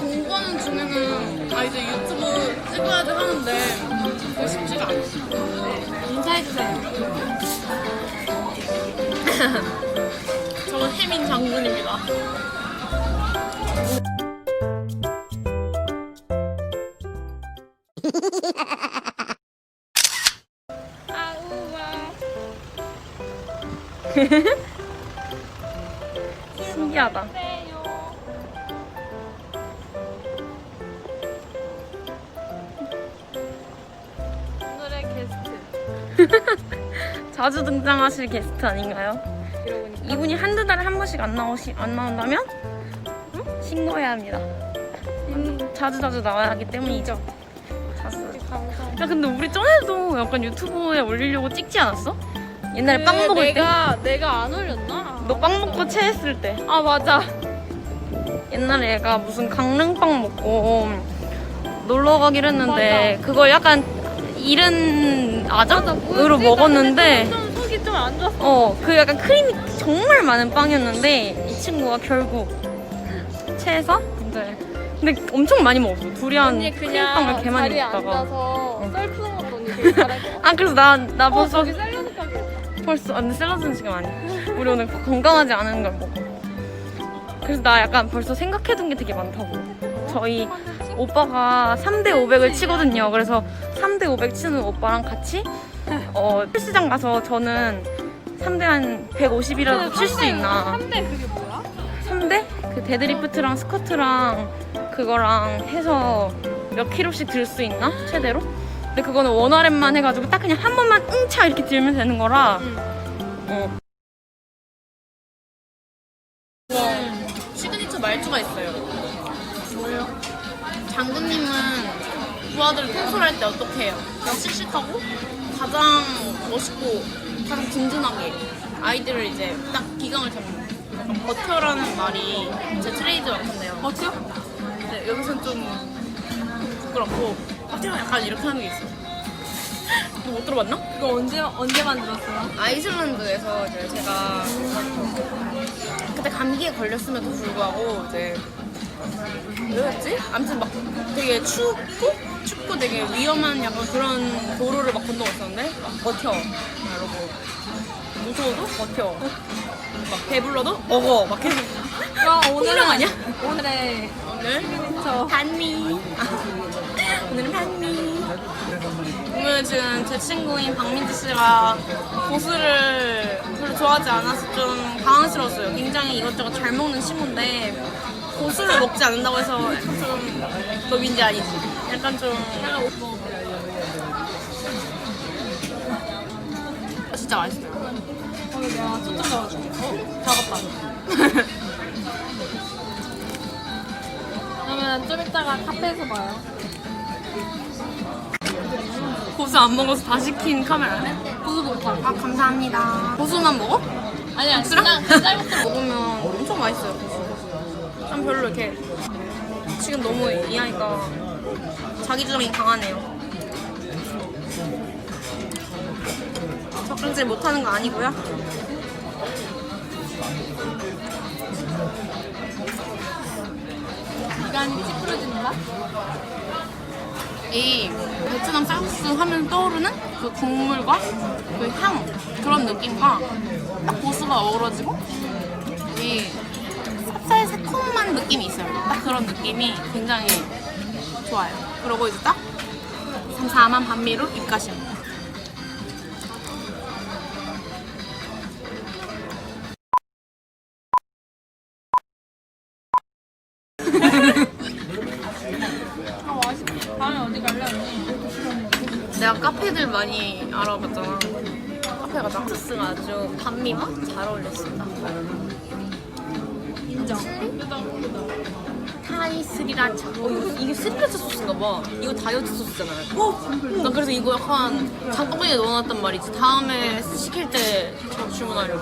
공부하는 중에는 아 이제 유튜브 찍어야지 하는데 그게 쉽지가 않아. 인사했어요. 저는 혜민 장군입니다. 신기하다. 자주 등장하실 게스트 아닌가요? 이분이 한두 달에 한 번씩 안 나오시 안 나온다면 응? 신고해야 합니다. 음, 자주 자주 나와야 하기 때문이죠. 자주. 야 근데 우리 전에도 약간 유튜브에 올리려고 찍지 않았어? 옛날에 빵 먹을 때. 내가 내가 안 올렸나? 너 빵 먹고 체했을 때. 아 맞아. 옛날에 얘가 무슨 강릉빵 먹고 놀러 가기로 했는데 그걸 약간 이른 아작으로 먹었는데 좀 속이 좀 안 좋았어. 어 그 약간 크림이 정말 많은 빵이었는데 이 친구가 결국 체해서 이제 근데 엄청 많이 먹었어. 두리안 언니 크림빵을 그냥 개 많이 자리에 먹다가. 앉아서 썰 푸는 것도 언니 되게 잘할 것 같아. 아 그래서 나 나 어 벌써 저기 샐러드 가게. 벌써 아, 근데 샐러드는 지금 아니야. 우리 오늘 건강하지 않은 걸 먹어. 그래서 나 약간 벌써 생각해둔 게 되게 많다고. 저희 오빠가 3대 500을 치거든요. 그래서 3대 500 치는 오빠랑 같이 어, 헬스장 가서 저는 3대 한 150이라도 칠 수 있나. 3대 그게 뭐야? 3대? 그 데드리프트랑 스쿼트랑 그거랑 해서 몇 킬로씩 들 수 있나? 최대로? 근데 그거는 원RM만 해가지고 딱 그냥 한 번만 응차 이렇게 들면 되는 거라 응. 어, 시그니처 말투가 있어요. 장군님은 부하들 통솔할 때 어떻게 해요? 그냥 씩씩하고 가장 멋있고 가장 든든하게 아이들을 이제 딱 기강을 잡는 약간 버텨라는 말이 제 트레이드 마크인데요. 버텨? 네, 여기서는 좀 부끄럽고 버텨 약간 이렇게 하는 게 있어요. 이거 못 들어봤나? 이거 언제 언제 만들었어요? 아이슬란드에서 이제 제가 그때 감기에 걸렸음에도 불구하고 이제 왜였지? 아무튼 막 되게 춥고 춥고 되게 위험한 약간 그런 도로를 막 건너고 있었는데 막 버텨. 이러고. 무서워도 버텨. 막 배불러도 먹어. 막 계속. 야 풍령 아니야? 오늘의 오늘? 저 반미. 오늘은 반미. 오늘 지금 제 친구인 박민지 씨가 고수를 별로 좋아하지 않아서 좀 당황스러웠어요. 굉장히 이것저것 잘 먹는 친구인데 고수를 먹지 않는다고 해서 약간 좀너 민지 아니지? 약간 좀 진짜 맛있어요. 내가 초점 잡아줄게. 작았다. 그러면 좀 이따가 카페에서 봐요. 고수 안 먹어서 다 시킨 카메라네? 고수 못 봐. 아 감사합니다. 고수만 먹어? 아니야, 그냥 그냥 쌀국수 먹으면 엄청 맛있어요. 고수. 난 별로 이렇게 지금 너무 이 아이가 자기 주장이 강하네요. 적당질 못하는 거 아니고요. 기간이 찌푸려지는 맛? 이 베트남 쌀국수 하면 떠오르는 그 국물과 그 향 그런 느낌과 딱 고수가 어우러지고 이 찹쌀 새콤한 느낌이 있어요. 딱 그런 느낌이 굉장히 좋아요. 그리고 이제 딱 삼삼한 반미로 입가심. 아, 맛있다. 다음에 어디 갈래, 언니? 내가 카페들 많이 알아봤잖아. 카페 가자. 소스가 아주 반미와 잘 어울렸습니다. 인정. 타이 스리라차. 어, 이거, 이게 스리라차 소스인가 봐. 이거 다이어트 소스잖아요. 어? 나 그래서 이거 약간 장바구니에 넣어놨단 말이지. 다음에 시킬 때저 주문하려고.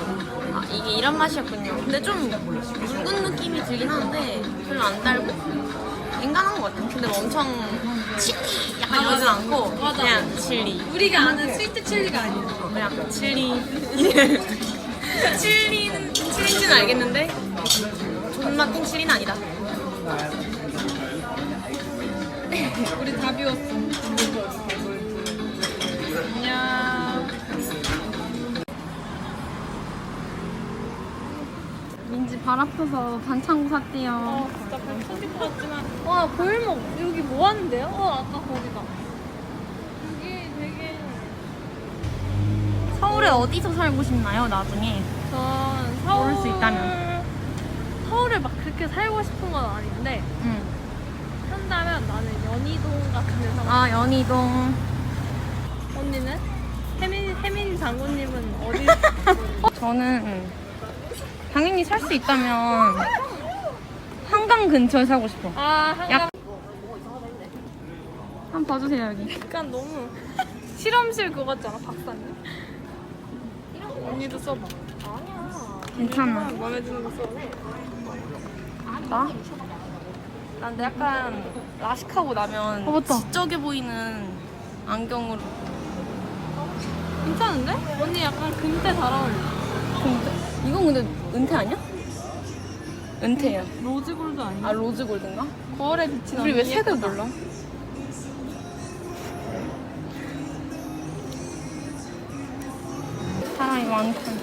아, 이게 이런 맛이었군요. 근데 좀 묽은 느낌이 들긴 하는데 별로 안 달고 인간한 것 같아. 근데 뭐 엄청 칠리 약간 이러진 않고 맞아. 그냥 칠리. 우리가 아는 스위트 칠리가 아니야. 그냥 칠리. 칠리는 칠리인지는 알겠는데 존나 탱칠리는 아니다. 어디였어? 안녕. 민지 발 아파서 반창고 샀대요. 어, 진짜 발 터질 것 같지만. 와, 골목. 여기 뭐 하는데요? 어, 아까 거기다. 여기 되게. 서울에 어디서 살고 싶나요, 나중에? 전 서울. 모를 수 있다면. 서울에 막 그렇게 살고 싶은 건 아닌데, 응. 한다면 나는 연희동 같은 데 살고 아, 연희동. 언니는? 혜민, 혜민 장군님은 어디? 저는 당연히 살 수 있다면 한강 근처에 살고 싶어. 아, 한강. 약- 한번 봐주세요, 여기. 약간 너무 실험실 그거 같지 않아? 박사님? 언니도 써봐. 아니야. 괜찮아. 마음에 드는 거 써. 나? 난 약간 라식하고 나면 어, 맞다. 지적해 보이는 안경으로. 괜찮은데? 언니 약간 금태 잘 어울려. 근데 이건 근데 은퇴 아니야? 은퇴야. 로즈골드 아니야? 아 로즈 골든가? 거울에 비친 우리 왜 색을. 몰라? 사람이 많군.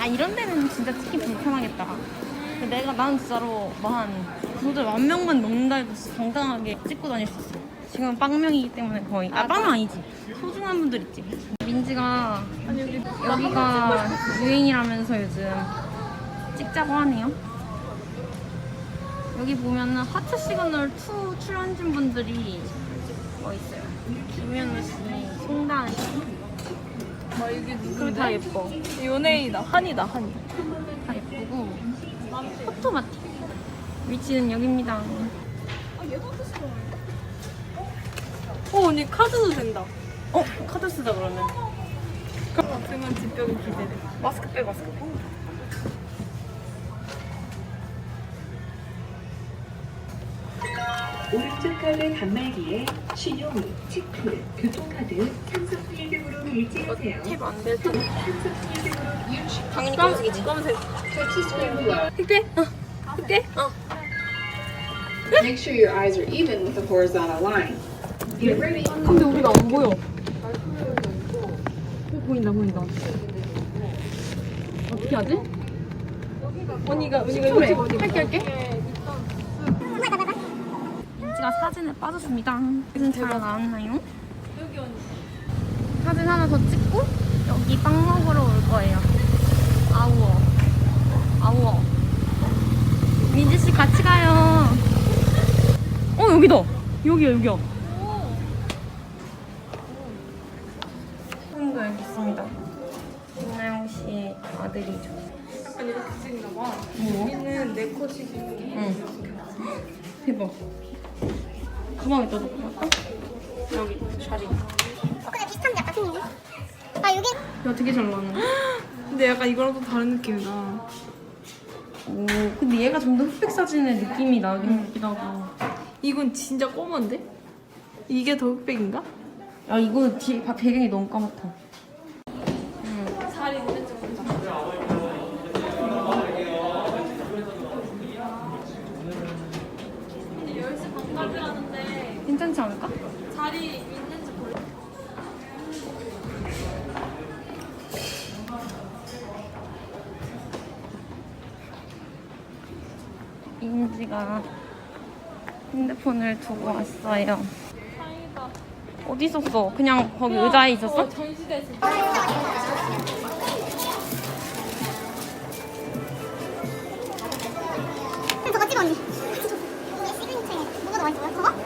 아 이런 데는 진짜 찍기 불편하겠다. 근데 내가 나는 진짜로 뭐한 구독자 만 명만 넘는다 해도 진짜 당당하게 찍고 다닐 수 있어. 지금 빵명이기 때문에 거의 아 빵은 아니지. 소중한 분들 있지. 민지가 여기 여기가 유행이라면서 요즘 찍자고 하네요. 여기 보면은 하트 시그널 2 출연진 분들이 뭐 있어요. 김현우 씨, 송다은 씨. 막 여기 그리고 누군데? 다 예뻐. 연예인이다. 한이다 한이. 다 예 쁘고. 포토마틱. 위치는 여기입니다. 어 언니 카드도 된다. 어? 카드 쓰자 그러면. 없으면 집벽이 기대돼. 마스크 빼, 마스크 오른쪽 갈래 단말기에 신용이, 치프, 교통카드, 상습비 등으로 결제하세요. 탭안 텐데. 상습비 등으로 이용시 당연히 검색이지. 검은색. 흑백? 어. 흑백? 어. Make sure your eyes are even with the horizontal line. Get ready. 근데 우리가 안 보여. 어, 보인다, 보인다. 어떻게 하지? 언니가 언니가. 할게, 할게. 민지가 사진에 빠졌습니다. 사진 잘 나왔나요? 여기 언니. 사진 하나 더 찍고 여기 빵 먹으러 올 거예요. 아우어. 아우어. 민지 씨 같이 가요. 어 여기다. 여기야 여기야. 손도 여기 있습니다. 김나영 씨 아들이죠. 약간 이렇게 찍나 봐. 뭐? 여기는 내 컷이 응. 대박. 가방에다 놓고 갈까? 여기 자리. 근데 비슷한데 약간 생긴 게? 아 여기 야 되게 잘 나왔네. 근데 약간 이거랑 또 다른 느낌이다. 오, 근데 얘가 좀 더 흑백 사진의 느낌이 나긴 나기도 하고. 이건 진짜 검은데? 이게 더 흑백인가? 야, 이거 뒤에 바- 배경이 너무 까맣다. 살이 있는 쪽 열시 반까지 하는데 괜찮지 않을까? 자리 있는지 몰라. 인지가 핸드폰을 두고 왔어요. 다행이다. 어디 있었어? 그냥 거기 의자에 있었어? 어, 전시대 있어. 그럼 저거 찍어 언니 이게 시그니처에 뭐가 나와 있어요? 저거?